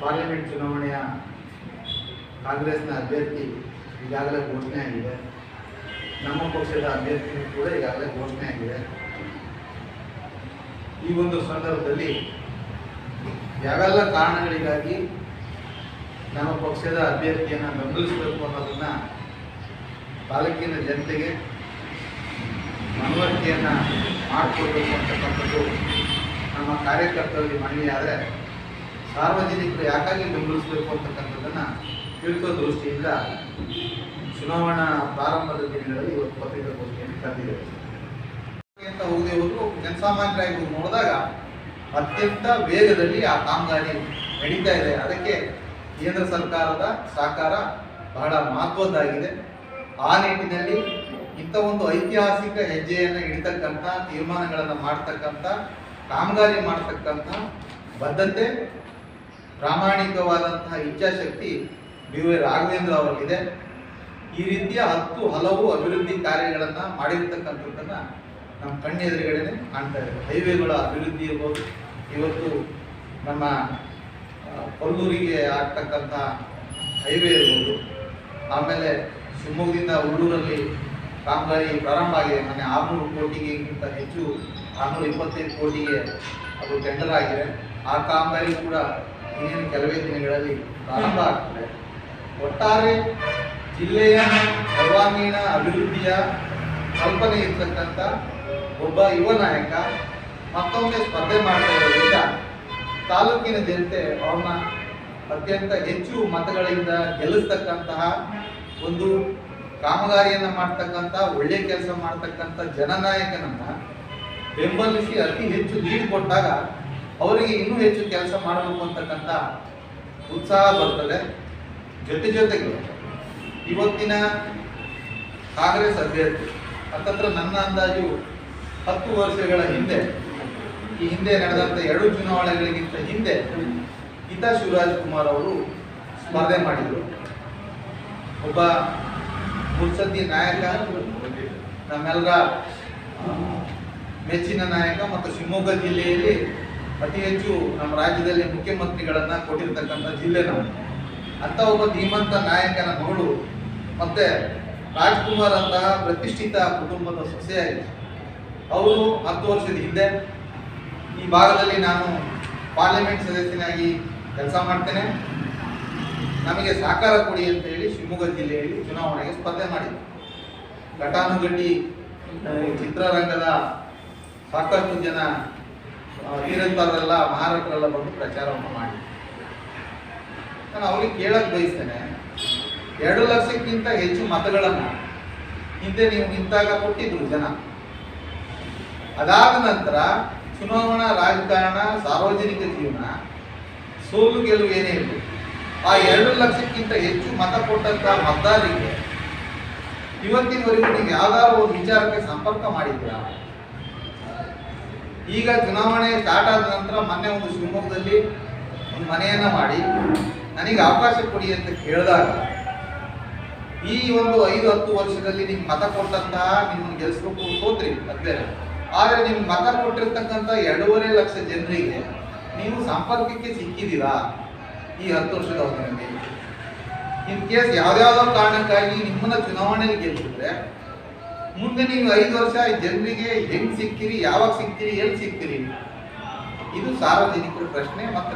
Parliament ಚುನಾವಣೆಯ ಕಾಂಗ್ರೆಸ್ನ ಅಭ್ಯರ್ಥಿ ಈಗಾಗಲೇ ಘೋಷಣೆ ಆಗಿದೆ. ನಮ್ಮ ಪಕ್ಷದ ಅಭ್ಯರ್ಥಿಯೂ ಕೂಡ ಈಗಾಗಲೇ ಘೋಷಣೆ ಆಗಿದೆ. ಈ ಒಂದು ಸಂದರ್ಭದಲ್ಲಿ ಯಾವೆಲ್ಲ ಕಾರಣಗಳಿಗಾಗಿ ನಮ್ಮ ಪಕ್ಷದ ಅಭ್ಯರ್ಥಿಯನ್ನು ಬೆಂಬಲಿಸಬೇಕು ಅನ್ನೋದನ್ನ ತಾಲೂಕಿನ ಜನತೆಗೆ ಮನವರಿಕೆಯನ್ನು ಮಾಡಿಕೊಡ್ಬೇಕು ಅಂತಕ್ಕಂಥದ್ದು ನಮ್ಮ ಕಾರ್ಯಕರ್ತರಲ್ಲಿ ಮನವಿಯಾದರೆ ಸಾರ್ವಜನಿಕರು ಯಾಕಾಗಿ ಬೆಂಬಲಿಸಬೇಕು ಅಂತಕ್ಕಂಥದ್ದನ್ನು ತಿಳ್ಕೋ ದೃಷ್ಟಿಯಿಂದ ಚುನಾವಣಾ ಪ್ರಾರಂಭದ ದಿನಗಳಲ್ಲಿ ಇವತ್ತು ಪತ್ರಿಕಾಗೋಷ್ಠಿಯನ್ನು ಕರೆದಿದ್ದೇವೆ. ಅಂತ ಹೋಗದೆ ಜನಸಾಮಾನ್ಯರಾಗಿ ನೋಡಿದಾಗ ಅತ್ಯಂತ ವೇಗದಲ್ಲಿ ಆ ಕಾಮಗಾರಿ ನಡೀತಾ ಇದೆ. ಅದಕ್ಕೆ ಕೇಂದ್ರ ಸರ್ಕಾರದ ಸಹಕಾರ ಬಹಳ ಮಹತ್ವದ್ದಾಗಿದೆ. ಆ ನಿಟ್ಟಿನಲ್ಲಿ ಇಂಥ ಒಂದು ಐತಿಹಾಸಿಕ ಹೆಜ್ಜೆಯನ್ನು ಇಡ್ತಕ್ಕಂಥ ತೀರ್ಮಾನಗಳನ್ನು ಮಾಡ್ತಕ್ಕಂಥ, ಕಾಮಗಾರಿ ಮಾಡ್ತಕ್ಕಂಥ ಬದ್ಧತೆ ಪ್ರಾಮಾಣಿಕವಾದಂತಹ ಇಚ್ಛಾಶಕ್ತಿ ಬಿ ವೈ ರಾಘವೇಂದ್ರ ಅವರಿಗಿದೆ ಈ ರೀತಿಯ ಹತ್ತು ಹಲವು ಅಭಿವೃದ್ಧಿ ಕಾರ್ಯಗಳನ್ನು ಮಾಡಿರ್ತಕ್ಕಂಥದ್ದನ್ನು ನಮ್ಮ ಕಣ್ಣೆದುರುಗಡೆನೆ ಕಾಣ್ತಾ ಇದೆ. ಹೈವೇಗಳ ಅಭಿವೃದ್ಧಿ ಇರ್ಬೋದು. ಇವತ್ತು ನಮ್ಮ ಕೊಲ್ಲೂರಿಗೆ ಆಗ್ತಕ್ಕಂಥ ಹೈವೇ ಇರ್ಬೋದು. ಆಮೇಲೆ ಶಿವಮೊಗ್ಗದಿಂದ ಉಳ್ಳೂರಲ್ಲಿ ಕಾಮಗಾರಿ ಪ್ರಾರಂಭ ಆಗಿದೆ. ಮೊನ್ನೆ ಆರುನೂರು ಕೋಟಿಗಿಂತ ಹೆಚ್ಚು, ಆರುನೂರ ಇಪ್ಪತ್ತೈದು ಕೋಟಿಗೆ ಅದು ಟೆಂಡರ್ ಆಗಿದೆ. ಆ ಕಾಮಗಾರಿ ಕೂಡ ಇನ್ನೇನು ಕೆಲವೇ ದಿನಗಳಲ್ಲಿ ಪ್ರಾರಂಭ ಆಗ್ತದೆ. ಒಟ್ಟಾರೆ ಜಿಲ್ಲೆಯ ಸರ್ವಾಂಗೀಣ ಅಭಿವೃದ್ಧಿಯ ಕಲ್ಪನೆ ಇರ್ತಕ್ಕಂಥ ಒಬ್ಬ ಯುವ ನಾಯಕ ಮತ್ತೊಮ್ಮೆ ಸ್ಪರ್ಧೆ ಮಾಡ್ತಾ ತಾಲೂಕಿನ ಜನತೆ ಅವ್ರನ್ನ ಅತ್ಯಂತ ಹೆಚ್ಚು ಮತಗಳಿಂದ ಗೆಲ್ಲಿಸ್ತಕ್ಕಂತಹ ಒಂದು ಕಾಮಗಾರಿಯನ್ನು ಮಾಡ್ತಕ್ಕಂಥ, ಒಳ್ಳೆ ಕೆಲಸ ಮಾಡ್ತಕ್ಕಂಥ ಜನನಾಯಕನನ್ನು ಬೆಂಬಲಿಸಿ ಅತಿ ಹೆಚ್ಚು ಲೀಡ್ ಕೊಟ್ಟಾಗ ಅವರಿಗೆ ಇನ್ನೂ ಹೆಚ್ಚು ಕೆಲಸ ಮಾಡಬೇಕು ಅಂತಕ್ಕಂಥ ಉತ್ಸಾಹ ಬರ್ತದೆ. ಜೊತೆ ಜೊತೆಗೆ ಇವತ್ತಿನ ಕಾಂಗ್ರೆಸ್ ಅಭ್ಯರ್ಥಿ ಅತಂತ್ರ ನನ್ನ ಅಂದಾಜು ಹತ್ತು ವರ್ಷಗಳ ಹಿಂದೆ, ಈ ಹಿಂದೆ ನಡೆದಂಥ ಎರಡು ಚುನಾವಣೆಗಳಿಗಿಂತ ಹಿಂದೆ ಗೀತಾ ಶಿವರಾಜ್ ಕುಮಾರ್ ಅವರು ಸ್ಪರ್ಧೆ ಮಾಡಿದರು. ಒಬ್ಬ ಮುತ್ಸದ್ದಿ ನಾಯಕ ನಮ್ಮೆಲ್ಲರ ಮೆಚ್ಚಿನ ನಾಯಕ ಮತ್ತು ಶಿವಮೊಗ್ಗ ಜಿಲ್ಲೆಯಲ್ಲಿ ಅತಿ ಹೆಚ್ಚು ನಮ್ಮ ರಾಜ್ಯದಲ್ಲಿ ಮುಖ್ಯಮಂತ್ರಿಗಳನ್ನ ಕೊಟ್ಟಿರ್ತಕ್ಕಂಥ ಜಿಲ್ಲೆ ನಾವು ಅಂತ ಒಬ್ಬ ಧೀಮಂತ ನಾಯಕನ ಮಗಳು ಮತ್ತೆ ರಾಜ್ಕುಮಾರ್ ಅಂತಹ ಪ್ರತಿಷ್ಠಿತ ಕುಟುಂಬದ ಸೊಸೆಯಾಗಿ. ಅವರು ಹತ್ತು ವರ್ಷದ ಹಿಂದೆ ಈ ಭಾಗದಲ್ಲಿ ನಾನು ಪಾರ್ಲಿಮೆಂಟ್ ಸದಸ್ಯನಾಗಿ ಕೆಲಸ ಮಾಡ್ತೇನೆ. ನಮಗೆ ಸಹಕಾರ ಕೊಡಿ ಅಂತ ಹೇಳಿ ಶಿವಮೊಗ್ಗ ಜಿಲ್ಲೆಯಲ್ಲಿ ಚುನಾವಣೆಗೆ ಸ್ಪರ್ಧೆ ಮಾಡಿದ್ದೆ. ಘಟಾನುಘಟಿ ಆ, ಚಿತ್ರರಂಗದ ಸಾಕಷ್ಟು ಜನ ಆ, ಧೀರಂತರೆಲ್ಲ ಮಹಾರಥರೆಲ್ಲ ಬಂದು ಪ್ರಚಾರವನ್ನು ಮಾಡಿ. ನಾನು ಅವ್ರಿಗೆ ಕೇಳಕ್ಕೆ ಬಯಸ್ತೇನೆ ಎರಡು ಲಕ್ಷಕ್ಕಿಂತ ಹೆಚ್ಚು ಮತಗಳನ್ನು ಹಿಂದೆ ನೀವು ನಿಂತಾಗ ಕೊಟ್ಟಿದ್ರು ಜನ. ಅದಾದ ನಂತರ ಚುನಾವಣಾ ರಾಜಕಾರಣ ಸಾರ್ವಜನಿಕ ಜೀವನ ಸೋಲು ಗೆಲುವು ಏನೇ ಇರಲಿ ಆ ಎರಡು ಲಕ್ಷಕ್ಕಿಂತ ಹೆಚ್ಚು ಮತ ಕೊಟ್ಟಂತ ಮತದಾರರಿಗೆ ಇವತ್ತಿನವರೆಗೂ ನೀವು ಯಾವ್ದಾದ್ರು ಒಂದು ವಿಚಾರಕ್ಕೆ ಸಂಪರ್ಕ ಮಾಡಿದ್ದೀರಾ? ಈಗ ಚುನಾವಣೆ ಸ್ಟಾರ್ಟ್ ಆದ ನಂತರ ಮೊನ್ನೆ ಒಂದು ಶಿವಮೊಗ್ಗದಲ್ಲಿ ಒಂದು ಮನೆಯನ್ನ ಮಾಡಿ, ನನಗೆ ಅವಕಾಶ ಕೊಡಿ ಅಂತ ಕೇಳಿದಾಗ, ಈ ಒಂದು ಐದು ಹತ್ತು ವರ್ಷದಲ್ಲಿ ನಿಮ್ಗೆ ಮತ ಕೊಟ್ಟಂತಹ ನಿಮ್ಮನ್ನು ಗೆಲ್ಸ್ಬೇಕು ಅದ್ ಬೇರೆ ಆದ್ರೆ ನಿಮ್ಗೆ ಮತ ಕೊಟ್ಟಿರ್ತಕ್ಕಂಥ ಎರಡೂವರೆ ಲಕ್ಷ ಜನರಿಗೆ ನೀವು ಸಂಪರ್ಕಕ್ಕೆ ಸಿಕ್ಕಿದ್ದೀರಾ ಈ ಹತ್ತು ವರ್ಷದ ಅವಧಿಯಲ್ಲಿ? ಇನ್ ಕೇಸ್ ಯಾವ್ದಾವ ಕಾರಣಕ್ಕಾಗಿ ನಿಮ್ಮನ್ನ ಚುನಾವಣೆಯಲ್ಲಿ ಗೆಲ್ಸಿದ್ರೆ ಮುಂದೆ ನೀವು ಐದು ವರ್ಷ ಜನರಿಗೆ ಹೆಂಗ್ ಸಿಕ್ಕಿರಿ, ಯಾವಾಗ ಸಿಗ್ತೀರಿ ಎಲ್ಲಿ ಸಿಗ್ತೀರಿ ಇದು ಸಾರ್ವಜನಿಕರ ಪ್ರಶ್ನೆ ಮತ್ತೆ